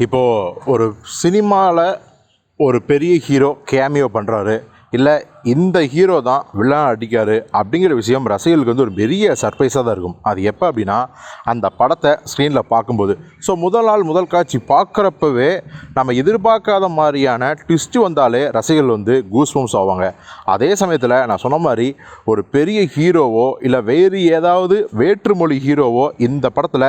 இப்போது ஒரு சினிமாவில் ஒரு பெரிய ஹீரோ கேமியோ பண்ணுறாரு இல்லை இந்த ஹீரோ தான் வில்லன் அடிக்காரு அப்படிங்கிற விஷயம் ரசிகர்களுக்கு வந்து ஒரு பெரிய சர்ப்ரைஸாக தான் இருக்கும். அது எப்போ அப்படின்னா அந்த படத்தை ஸ்க்ரீனில் பார்க்கும்போது. ஸோ முதல் நாள் முதல் காட்சி பார்க்குறப்பவே நம்ம எதிர்பார்க்காத மாதிரியான ட்விஸ்ட்டு வந்தாலே ரசிகர்கள் வந்து கூஸ்பம்ஸ் ஆவாங்க. அதே சமயத்தில் நான் சொன்ன மாதிரி ஒரு பெரிய ஹீரோவோ இல்லை வேறு ஏதாவது வேற்றுமொழி ஹீரோவோ இந்த படத்தில்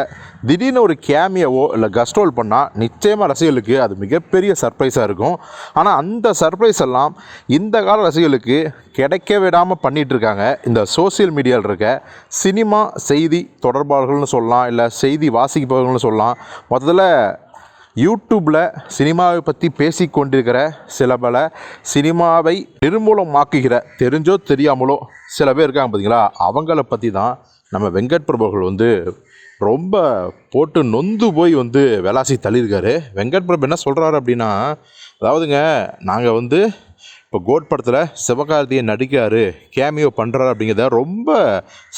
திடீர்னு ஒரு கேமியாவோ இல்லை கஸ்ட்ரோல் பண்ணால் நிச்சயமாக ரசிகர்களுக்கு அது மிகப்பெரிய சர்ப்ரைஸாக இருக்கும். ஆனால் அந்த சர்ப்ரைஸ் எல்லாம் இந்த கால ரசிகர்களுக்கு கிடைக்க விடாமல் பண்ணிகிட்ருக்காங்க இருக்காங்க இந்த சோஷியல் மீடியாவில் இருக்க சினிமா செய்தி தொடர்பாளர்கள்னு சொல்லலாம் இல்லை செய்தி வாசிப்பவர்கள்னு சொல்லலாம். மொத்தத்தில் யூடியூப்பில் சினிமாவை பற்றி பேசி கொண்டிருக்கிற சில பல சினிமாவை நிர்மூலமாக்குகிற தெரிஞ்சோ தெரியாமலோ சில பேர் இருக்காங்க பார்த்தீங்களா அவங்கள பற்றி தான் நம்ம வெங்கட் பிரபுகள் வந்து ரொம்ப போட்டு நொந்து போய் வந்து விளாசி தள்ளியிருக்காரு. வெங்கட் பிரபு என்ன சொல்கிறாரு அப்படின்னா அதாவதுங்க நாங்கள் வந்து இப்போ கோட் படத்தில் சிவகார்த்தியை நடிக்காரு கேமியோ பண்ணுறாரு அப்படிங்கிறத ரொம்ப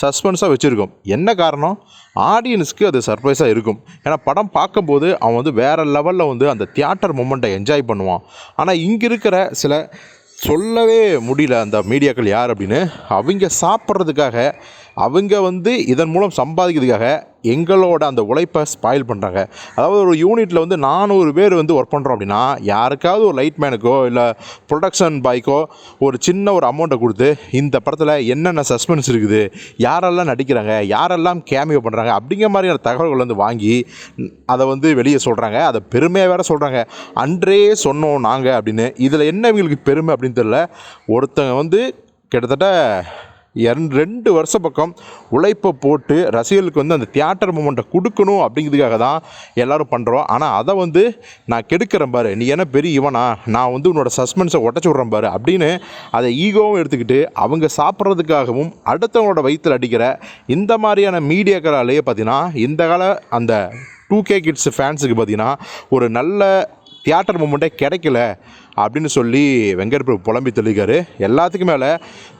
சஸ்பென்ஸாக வச்சுருக்கோம். என்ன காரணம்? ஆடியன்ஸ்க்கு அது சர்ப்ரைஸாக இருக்கும். ஏன்னா படம் பார்க்கும்போது அவன் வந்து வேறு லெவலில் வந்து அந்த தியேட்டர் மூமெண்ட்டை என்ஜாய் பண்ணுவான். ஆனால் இங்கே இருக்கிற சில சொல்லவே முடியல அந்த மீடியாக்கள் யார் அப்படின்னு அவங்க சாப்பிட்றதுக்காக அவங்க வந்து இதன் மூலம் சம்பாதிக்கிறதுக்காக எங்களோட அந்த உழைப்பை ஸ்பாயில் பண்ணுறாங்க அதாவது ஒரு யூனிட்டில் வந்து நானூறு பேர் வந்து ஒர்க் பண்ணுறோம் அப்படின்னா யாருக்காவது ஒரு லைட் மேனுக்கோ இல்லை ப்ரொடக்ஷன் பாய்க்கோ ஒரு சின்ன ஒரு அமௌண்ட்டை கொடுத்து இந்த படத்தில் என்னென்ன சஸ்பென்ஸ் இருக்குது யாரெல்லாம் நடிக்கிறாங்க யாரெல்லாம் கேமியோ பண்ணுறாங்க அப்படிங்கிற மாதிரியான தகவல்கள் வந்து வாங்கி அதை வந்து வெளியே சொல்கிறாங்க அதை பெருமையாக வேற சொல்கிறாங்க அன்றே சொன்னோம் நாங்கள் அப்படின்னு. இதில் என்ன இவங்களுக்கு பெருமை அப்படின்னு தெரியல. ஒருத்தங்க வந்து கிட்டத்தட்ட ரெண்டு வருஷ பக்கம் உழைப்பை போட்டு ரசிகர்களுக்கு வந்து அந்த தியேட்டர் மூமெண்ட்டை கொடுக்கணும் அப்படிங்கிறதுக்காக தான் எல்லோரும் பண்ணுறோம் ஆனால் அதை வந்து நான் கெடுக்கிறேன் பாரு. நீ என்ன பெரிய இவனா? நான் வந்து உன்னோட சஸ்பென்ஸை உடச்சி விட்றேன் பாரு அப்படின்னு அதை ஈகோவும் எடுத்துக்கிட்டு அவங்க சாப்பிட்றதுக்காகவும் அடுத்தவங்களோட வயிற்றில் அடிக்கிற இந்த மாதிரியான மீடியாக்களாலேயே பார்த்தீங்கன்னா இந்த கால அந்த டூ கே கிட்ஸ் ஃபேன்ஸுக்கு பார்த்தீங்கன்னா ஒரு நல்ல தியேட்டர் மூமெண்ட்டே கிடைக்கல. அப்படின்னு சொல்லி வெங்கட் பிரபு புலம்பி தெளிக்காரு எல்லாத்துக்கும் மேலே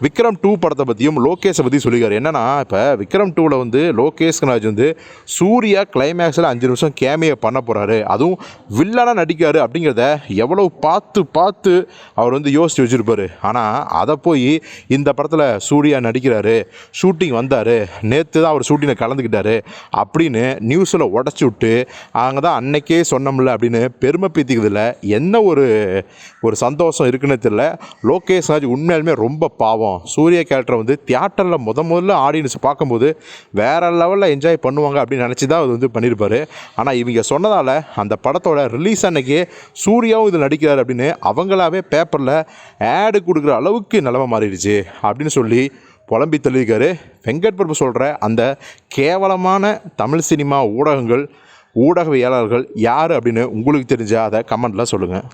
விக்ரம் டூ படத்தை பற்றியும் லோகேஷை பற்றி சொல்லிக்காரு என்னென்னா இப்போ விக்ரம் டூவில் வந்து லோகேஷ் கனாஜ் வந்து சூர்யா கிளைமேக்ஸில் அஞ்சு நிமிஷம் கேமியை பண்ண போகிறாரு அதுவும் வில்லனாக நடிக்காரு அப்படிங்கிறத எவ்வளோ பார்த்து பார்த்து அவர் வந்து யோசித்து வச்சுருப்பார். ஆனால் அதை போய் இந்த படத்தில் சூர்யா நடிக்கிறாரு ஷூட்டிங் வந்தார் நேற்று தான் அவர் ஷூட்டிங்கில் கலந்துக்கிட்டாரு அப்படின்னு நியூஸில் உடச்சி விட்டு அங்கே தான் அன்னைக்கே சொன்னோம்ல அப்படின்னு பெருமை பீத்திக்கிறதுல என்ன ஒரு ஒரு சந்தோஷம் இருக்குன்னு தெரியல. லோகேஷ் ராஜ் உண்மையாலுமே ரொம்ப பாவம். சூரிய கேரக்டரை வந்து தியேட்டரில் முத முதல்ல ஆடியன்ஸ் பார்க்கும்போது வேறு லெவலில் என்ஜாய் பண்ணுவாங்க அப்படின்னு நினச்சி தான் அது வந்து பண்ணியிருப்பாரு ஆனால் இவங்க சொன்னதால் அந்த படத்தோட ரிலீஸ் அன்னைக்கே சூர்யாவும் இதில் நடிக்கிறார் அப்படின்னு அவங்களாவே பேப்பரில் ஆடு கொடுக்குற அளவுக்கு நிலமை மாறிடுச்சு அப்படின்னு சொல்லி புலம்பி தள்ளியிருக்காரு. வெங்கட் பிரபு சொல்கிற அந்த கேவலமான தமிழ் சினிமா ஊடகங்கள் ஊடகவியலாளர்கள் யார் அப்படின்னு உங்களுக்கு தெரிஞ்ச அதை கமெண்ட்டில் சொல்லுங்கள்